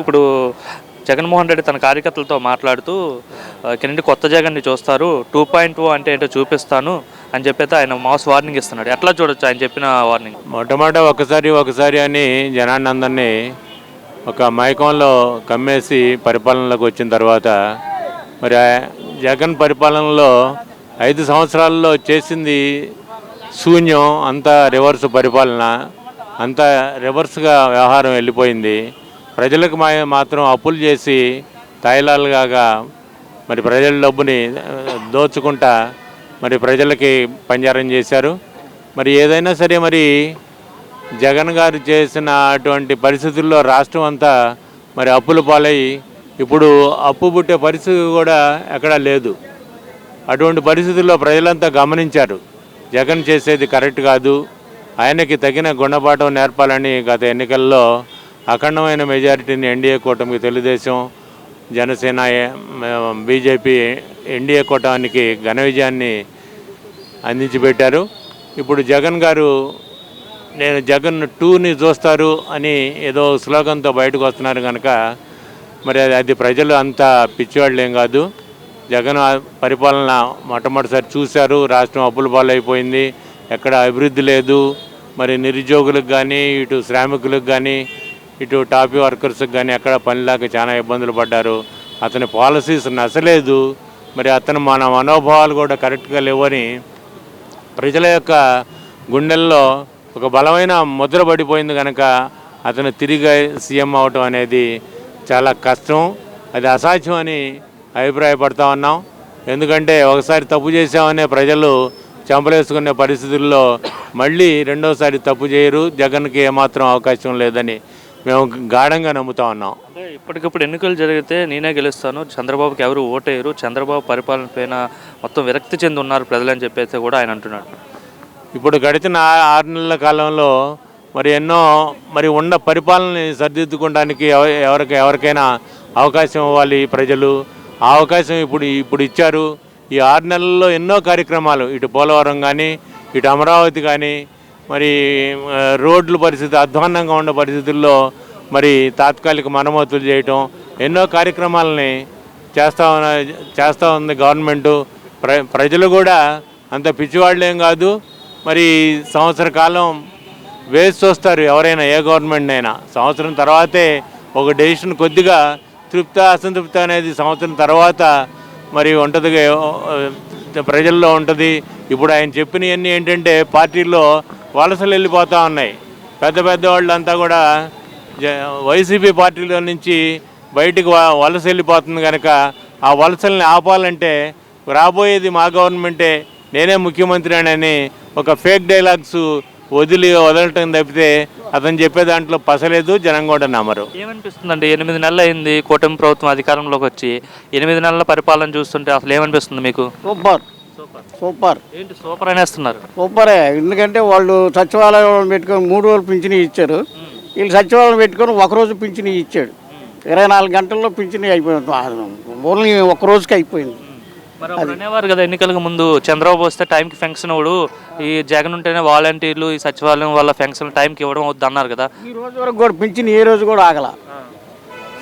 ఇప్పుడు జగన్మోహన్ రెడ్డి తన కార్యకర్తలతో మాట్లాడుతూ కింద కొత్త జగన్ని చూస్తారు టూ పాయింట్ ఓ అంటే ఏంటో చూపిస్తాను అని చెప్పి ఆయన మాస్ వార్నింగ్ ఇస్తున్నాడు. ఎట్లా చూడొచ్చు ఆయన చెప్పిన వార్నింగ్? మొట్టమొదట ఒకసారి ఒకసారి అని జనాన్ని అందరినీ ఒక మైకంలో కమ్మేసి పరిపాలనలోకి వచ్చిన తర్వాత మరి జగన్ పరిపాలనలో ఐదు సంవత్సరాల్లో చేసింది శూన్యం అంతా రివర్స్ పరిపాలన అంతా రివర్స్గా వ్యవహారం వెళ్ళిపోయింది. ప్రజలకు మా మాత్రం అప్పులు చేసి తాయిలాలుగా మరి ప్రజల డబ్బుని దోచుకుంటా మరి ప్రజలకి పంజారం చేశారు. మరి ఏదైనా సరే మరి జగన్ గారు చేసిన అటువంటి పరిస్థితుల్లో రాష్ట్రం అంతా మరి అప్పుల పాలై ఇప్పుడు అప్పు పుట్టే పరిస్థితి కూడా ఎక్కడా లేదు. అటువంటి పరిస్థితుల్లో ప్రజలంతా గమనించారు. జగన్ చేసేది కరెక్ట్ కాదు. ఆయనకి తగిన గుణపాఠం నేర్పాలని గత ఎన్నికల్లో అఖండమైన మెజారిటీని ఎన్డీఏ కూటమికి తెలుగుదేశం జనసేన బీజేపీ ఎన్డీఏ కూటమికి ఘన విజయాన్ని అందించి పెట్టారు ఇప్పుడు జగన్ గారు నేను జగన్ టూని చూస్తారు అని ఏదో స్లోగన్తో బయటకు వస్తున్నారు కనుక మరి అది- అది ప్రజలు అంత పిచ్చివాళ్ళు ఏం కాదు. జగన్ పరిపాలన మొట్టమొదటిసారి చూశారు. రాష్ట్రం అప్పుల పాలైపోయింది. ఎక్కడ అభివృద్ధి లేదు. మరి నిరుద్యోగులకు కానీ ఇటు శ్రామికులకు కానీ ఇటు టాపీ వర్కర్స్కి కానీ ఎక్కడ పనిలాక చాలా ఇబ్బందులు పడ్డారు. అతని పాలసీస్ నచ్చలేదు. మరి అతను మన మనోభావాలు కూడా కరెక్ట్గా లేవని ప్రజల యొక్క గుండెల్లో ఒక బలమైన ముద్ర పడిపోయింది కనుక అతను తిరిగి సీఎం అవటం అనేది చాలా కష్టం. అది అసాధ్యం అని అభిప్రాయపడతా ఉన్నాం. ఎందుకంటే ఒకసారి తప్పు చేసామనే ప్రజలు చంపలేసుకునే పరిస్థితుల్లో మళ్ళీ రెండోసారి తప్పు చేయరు. జగన్కి ఏమాత్రం అవకాశం లేదని మేము గాఢంగా నమ్ముతా ఉన్నాం. అంటే ఇప్పటికప్పుడు ఎన్నికలు జరిగితే నేనే గెలుస్తాను చంద్రబాబుకి ఎవరు ఓటేయరు చంద్రబాబు పరిపాలన పైన మొత్తం విరక్తి చెంది ఉన్నారు ప్రజలని చెప్పేసి కూడా ఆయన అంటున్నాడు. ఇప్పుడు గడిచిన ఆరు నెలల కాలంలో మరి ఎన్నో మరి ఉన్న పరిపాలనని సరిదిద్దుకోవడానికి ఎవ- ఎవరికి ఎవరికైనా అవకాశం ఇవ్వాలి ప్రజలు. ఆ అవకాశం ఇప్పుడు ఇప్పుడు ఇచ్చారు. ఈ ఆరు నెలల్లో ఎన్నో కార్యక్రమాలు ఇటు పోలవరం కానీ ఇటు అమరావతి కానీ మరి రోడ్లు రోడ్ల పరిస్థితి అధ్వాన్నంగా ఉన్న పరిస్థితుల్లో మరి తాత్కాలిక మరమ్మతులు చేయటం ఎన్నో కార్యక్రమాలని చేస్తా ఉన్న చేస్తూ ఉంది గవర్నమెంటు. ప్ర ప్రజలు కూడా అంత పిచ్చివాళ్ళేం ఏం కాదు. మరి సంవత్సర కాలం వేసి చూస్తారు ఎవరైనా ఏ గవర్నమెంట్ అయినా సంవత్సరం తర్వాతే ఒక డెసిషన్ కొద్దిగా తృప్త అసంతృప్తి అనేది సంవత్సరం తర్వాత మరి ఉంటుంది ప్రజల్లో ఉంటుంది. ఇప్పుడు ఆయన చెప్పినవన్నీ ఏంటంటే పార్టీలో వలసలు వెళ్ళిపోతూ ఉన్నాయి. పెద్ద పెద్ద వాళ్ళంతా కూడా జ- వైసీపీ పార్టీలో నుంచి బయటికి వలస వెళ్ళిపోతుంది కనుక ఆ వలసల్ని ఆపాలంటే రాబోయేది మా గవర్నమెంటే నేనే ముఖ్యమంత్రి అని ఒక ఫేక్ డైలాగ్స్ వదిలి వదలటం తప్పితే అతను చెప్పే దాంట్లో పసలేదు జనం కూడా నమ్మరు. ఏమనిపిస్తుందండి ఎనిమిది నెలలు అయింది కూటమి ప్రభుత్వం అధికారంలోకి వచ్చి ఎనిమిది నెలల పరిపాలన చూస్తుంటే అసలు ఏమనిపిస్తుంది మీకు? సూపర్. సూపర్. సూపర్. ఏంటి సూపర్ అనేస్తున్నారు? సూపరే. ఎందుకంటే వాళ్ళు సచివాలయం పెట్టుకొని మూడు రోజులు పింఛని ఇచ్చారు. వీళ్ళు సచివాలయం పెట్టుకొని ఒక రోజు పింఛని ఇచ్చాడు. ఇరవై నాలుగు గంటల్లో పింఛని అయిపోయింది. ఓన్లీ ఒక రోజుకి అయిపోయింది. మరి అనేవారు కదా ఎన్నికలకు ముందు చంద్రబాబు వస్తే టైంకి ఫెన్షన్ ఇవ్వడు ఈ జగన్ ఉంటేనే వాలంటీర్లు ఈ సచివాలయం వల్ల ఫెన్షన్ టైంకి ఇవ్వడం వద్దు అన్నారు కదా. ఈ రోజు వరకు కూడా పింఛని ఏ రోజు కూడా ఆగల.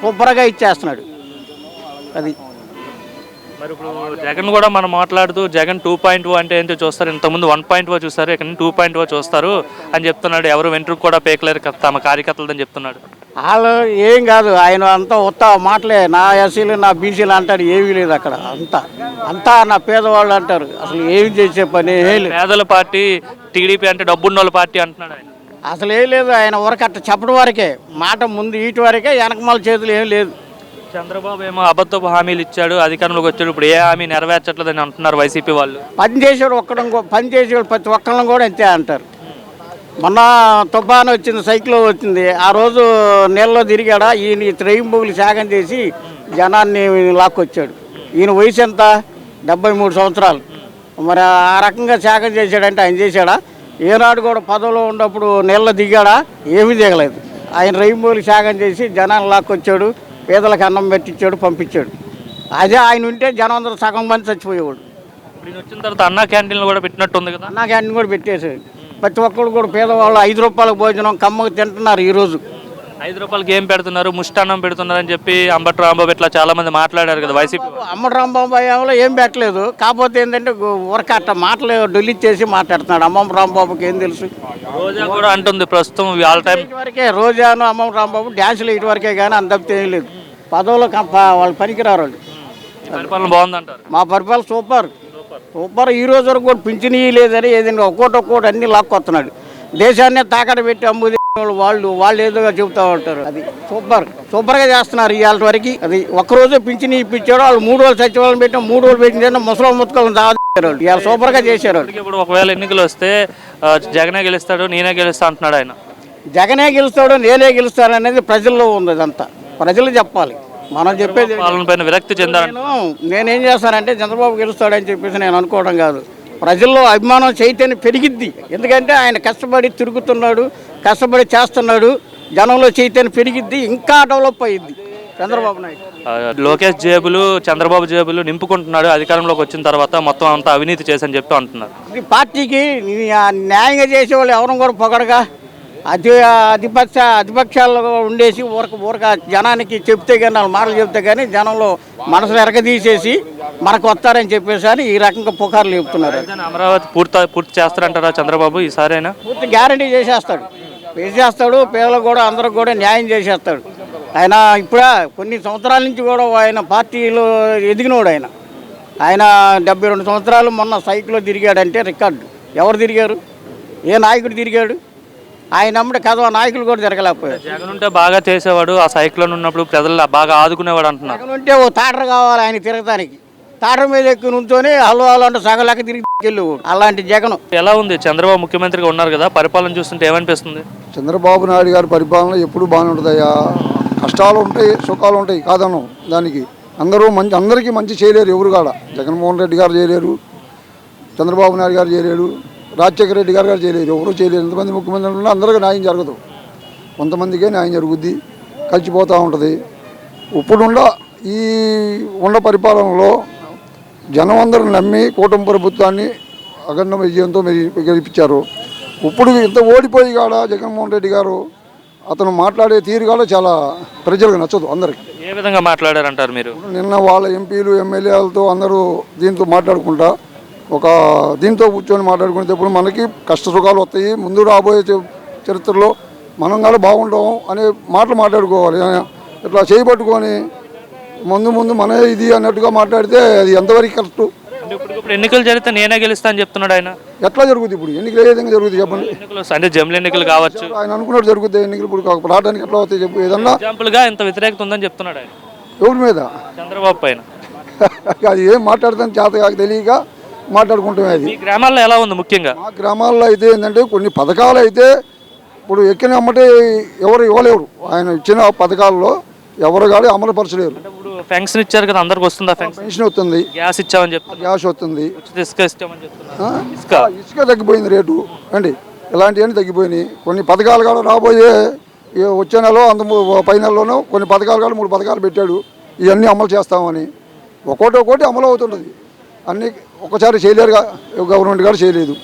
సూపర్గా ఇచ్చేస్తున్నాడు. అది. మరి ఇప్పుడు జగన్ కూడా మనం మాట్లాడుతూ జగన్ టూ పాయింట్ ఓ అంటే ఏంటో చూస్తారు. ఇంతకుముందు వన్ పాయింట్ ఓ చూస్తారు ఇక్కడ టూ పాయింట్ ఓ చూస్తారు అని చెప్తున్నాడు. ఎవరు వెంట్రుకు కూడా పేకలేరు తమ కార్యకర్తలని చెప్తున్నాడు. వాళ్ళు ఏం కాదు ఆయన అంతా ఉత్త మాటలే. నా ఎస్సీలు నా బీసీలు అంటాడు ఏమీ లేదు అక్కడ. అంతా అంతా నా పేదవాళ్ళు అంటారు. అసలు ఏమి చేసే పని పేదల పార్టీ టీడీపీ అంటే డబ్బున్న వాళ్ళ పార్టీ అంటున్నాడు ఆయన. అసలు ఏం లేదు ఆయన వరకు అట్ట చెప్పడం వరకే. మాట ముందు ఈటి వరకే వెనకమాల చేతులు ఏం లేదు. చంద్రబాబు ఏమో అబద్ధపు హామీలు ఇచ్చాడు అధికారంలోకి వచ్చాడు. ఇప్పుడు ఏ హామీ నెరవేర్చట్లేదని అంటున్నారు వైసీపీ వాళ్ళు. పని చేసేవాడు ఒక్కడం పని చేసేవాడు ప్రతి ఒక్కళ్ళని కూడా అంతే అంటారు. మొన్న తుఫాను వచ్చింది సైక్లో వచ్చింది. ఆ రోజు నీళ్ళలో తిరిగాడా? ఈయన త్రయింబూల శాగం చేసి జనాన్ని లాక్కొచ్చాడు. ఈయన వయసు ఎంత? డెబ్బై మూడు సంవత్సరాలు. మరి ఆ రకంగా త్యాగం చేశాడంటే ఆయన చేశాడా? ఏనాడు కూడా పదవిలో ఉన్నప్పుడు నీళ్ళ దిగాడా? ఏమీ దిగలేదు. ఆయన రైంబోలు త్యాగం చేసి జనాన్ని లాక్కొచ్చాడు. పేదలకు అన్నం పెట్టించాడు పంపించాడు. అదే ఆయన ఉంటే జనం అందరూ సగం మంది చచ్చిపోయేవాడు ఇప్పుడు వచ్చిన తర్వాత అన్నా క్యాంటీన్లు కూడా పెట్టినట్టు ఉంది కదా? అన్నా క్యాంటీన్ కూడా పెట్టేసాడు ప్రతి ఒక్కరు కూడా పేదవాళ్ళు ఐదు రూపాయల భోజనం కమ్మకు తింటున్నారు ఈరోజు. ఐదు రూపాయలకి ఏం పెడుతున్నారు? ముష్టాన్నం పెడుతున్నారు అని చెప్పి అంబటి రాంబాబు ఇట్లా చాలా మంది మాట్లాడారు కదా వైసీపీ. అమ్మడు రాంబాబు ఏం పెట్టలేదు. కాకపోతే ఏంటంటే ఊరక అట్ట మాటలు డొలిట్ చేసి మాట్లాడుతున్నాడు. అమ్మమ్మ రాంబాబుకి ఏం తెలుసు? రోజా కూడా అంటుంది ప్రస్తుతం ఆల్ టైం ఇటువరకే రోజాను అమ్మమ్మ రాంబాబు డ్యాన్సులు ఇటువరకే కానీ అంత తప్పితే ఏం లేదు. పదవులు వాళ్ళు పనికిరారు వాళ్ళు. పరిపాలన బాగుందంటారు. మా పరిపాలన సూపర్. సూపర్. ఈ రోజు వరకు కూడా పింఛన్ లేదని ఏదైనా ఒక్కోటి ఒక్కోటి అన్ని లాక్కొస్తున్నాడు. దేశాన్ని తాకట పెట్టి అమ్ముది వాళ్ళు వాళ్ళు ఏదో చెబుతా ఉంటారు. అది సూపర్ సూపర్గా చేస్తున్నారు ఇవాళ వరకు. అది ఒక్కరోజే పింఛన్ ఇప్పించాడు వాళ్ళు మూడు రోజులు సచివాలయం పెట్టిన మూడు రోజులు పెట్టిన ముసలి ముత్తుకోవాలని వాళ్ళు. ఇవాళ సూపర్గా చేశారు. ఇప్పుడు ఒకవేళ ఎన్నికలు వస్తే జగనే గెలుస్తాడు నేనే గెలుస్తా అంటున్నాడు ఆయన. జగనే గెలుస్తాడు నేనే గెలుస్తాను అనేది ప్రజల్లో ఉంది అదంతా ప్రజలు చెప్పాలి. మనం చెప్పేది పైన విరక్తి చెందాడు నేను నేనేం చేస్తానంటే చంద్రబాబు గెలుస్తాడని చెప్పేసి నేను అనుకోవడం కాదు. ప్రజల్లో అభిమానం చైతన్యం పెరిగిద్ది. ఎందుకంటే ఆయన కష్టపడి తిరుగుతున్నాడు కష్టపడి చేస్తున్నాడు. జనంలో చైతన్యం పెరిగిద్ది ఇంకా డెవలప్ అయ్యిద్ది చంద్రబాబు నాయుడు. లోకేష్ జేబులు చంద్రబాబు జేబులు నింపుకుంటున్నాడు. అధికారంలోకి వచ్చిన తర్వాత మొత్తం అంతా అవినీతి చేసని చెప్పి అంటున్నారు. పార్టీకి న్యాయంగా చేసేవాళ్ళు ఎవరు కూడా పొగడగా. అధి అధిపక్ష అధిపక్షాల్లో ఉండేసి ఊరక ఊరక జనానికి చెప్తే కానీ వాళ్ళు మాటలు చెప్తే కానీ జనంలో మనసులు ఎరగదీసేసి మనకు వస్తారని చెప్పేసి అని ఈ రకంగా పుకార్లు చెప్తున్నారు. అమరావతి పూర్తి పూర్తి చేస్తారంటారా చంద్రబాబు? ఈసారైనా? పూర్తి గ్యారంటీ చేసేస్తాడు. చేసేస్తాడు పేదలకు కూడా అందరికి కూడా న్యాయం చేసేస్తాడు. ఆయన ఇప్పుడు కొన్ని సంవత్సరాల నుంచి కూడా ఆయన పార్టీలో ఎదిగినోడు ఆయన. ఆయన డెబ్బై రెండు సంవత్సరాలు మొన్న సైకిల్లో తిరిగాడంటే రికార్డు. ఎవరు తిరిగారు? ఏ నాయకుడు తిరిగాడు? ఆయన అమ్మడి కథ నాయకులు కూడా తిరగలేకపోయారు. జగన్ ఉంటే బాగా చేసేవాడు ఆ సైక్లోన్ ఉన్నప్పుడు ప్రజలు బాగా ఆదుకునేవాడు అంటున్నారు. జగన్ ఉంటే ఓ తాటర కావాలి ఆయన తిరగటానికి. తాటర మీద ఎక్కువ నుంచొని హలో హలో అంటే తిరిగి వెళ్ళేవాడు అలాంటి జగన్. ఎలా ఉంది? చంద్రబాబు ముఖ్యమంత్రిగా ఉన్నారు కదా పరిపాలన చూస్తుంటే ఏమనిపిస్తుంది? చంద్రబాబు నాయుడు గారి పరిపాలన ఎప్పుడు బాగానే ఉంటుందయ్యా. కష్టాలు ఉంటాయి సుఖాలు ఉంటాయి కాదను దానికి. అందరూ మంచి అందరికీ మంచి చేయలేరు ఎవరు కాడ. జగన్మోహన్ రెడ్డి గారు చేయలేరు చంద్రబాబు నాయుడు గారు చేయలేరు రాజశేఖర రెడ్డి గారు గారు చేయలేరు ఎవరు చేయలేరు. ఎంతమంది ముఖ్యమంత్రులు ఉన్నా అందరికీ న్యాయం జరగదు. కొంతమందికే న్యాయం జరుగుద్ది కలిసిపోతూ ఉంటుంది. ఇప్పుడున్న ఈ ఉన్న పరిపాలనలో జనం అందరూ నమ్మి కూటమి ప్రభుత్వాన్ని అఖండ విజయంతో గెలిపించారు ఇప్పుడు ఇంత ఓడిపోయి కాడ జగన్మోహన్ రెడ్డి గారు? అతను మాట్లాడే తీరు కాడ చాలా ప్రజలకు నచ్చదు అందరికి. ఏ విధంగా మాట్లాడారంటారు మీరు? నిన్న వాళ్ళ ఎంపీలు ఎమ్మెల్యేలతో అందరూ దీంతో మాట్లాడుకుంటా ఒక దీంతో కూర్చొని మాట్లాడుకునేటప్పుడు మనకి కష్ట సుఖాలు వస్తాయి. ముందు రాబోయే చరిత్రలో మనం కూడా బాగుంటాం అనే మాటలు మాట్లాడుకోవాలి. ఇట్లా చేయబట్టుకొని ముందు ముందు మనే ఇది అన్నట్టుగా మాట్లాడితే అది ఎంతవరకు కరెక్ట్ అంటే ఇప్పుడు ఇప్పుడు ఎన్నికలు జరిగితే నేనే గెలుస్తా అని చెప్తున్నాడు ఆయన. ఎట్లా జరుగుతుంది ఇప్పుడు? ఎన్నికలు ఏ విధంగా జరుగుతుంది చెప్పండి. ఎన్నికలు వస్తాయి. అంటే జమిలి ఎన్నికలు కావచ్చు. ఆయన అనుకున్నట్టు జరుగుతుంది ఎన్నికలు ఇప్పుడు కాక- రావడానికి ఎట్లా అవుతాయి చెప్పు? ఏదన్నా ఎగ్జాంపుల్గా ఇంత వ్యతిరేకత ఉందని చెప్తున్నాడు ఆయన. ఎవరి మీద? చంద్రబాబు పైన. అది ఏం మాట్లాడతాను చేత కాక తెలియక మాట్లాడుకుంటామే అది. మీ గ్రామాల్లో ఎలా ఉంది ముఖ్యంగా? మా గ్రామాల్లో అయితే ఏంటంటే కొన్ని పథకాలు అయితే ఇప్పుడు ఎక్కిన అమ్మటే ఎవరు ఇవ్వలేరు. ఆయన ఇచ్చిన పథకాల్లో ఎవరు కానీ అమలుపరచలేరు. అంటే ఫెన్షన్ ఇచ్చారు కదా అందరికి వస్తుందా ఫెన్షన్ పెన్షన్ వస్తుంది గ్యాస్ ఇచ్చామని చెప్తున్నారు. గ్యాస్ వస్తుంది ఉచిత ఇసుక ఇచ్చామని చెప్తున్నారు. ఆ? ఇసుక? ఇసుక తగ్గిపోయింది రేటు. అండి ఇలాంటివన్నీ తగ్గిపోయినాయి. కొన్ని పథకాలు కూడా రాబోయే ఈ వచ్చే నెలలో అంత ము- పై నెలలోనూ కొన్ని పథకాలు కూడా మూడు పథకాలు పెట్టాడు. ఇవన్నీ అమలు చేస్తామని. ఒక్కోటి ఒక్కోటి అమలు అవుతుంటుంది. అన్నీ ఒకసారి చేయలేరుగా గవర్నమెంట్ గారు చేయలేదు.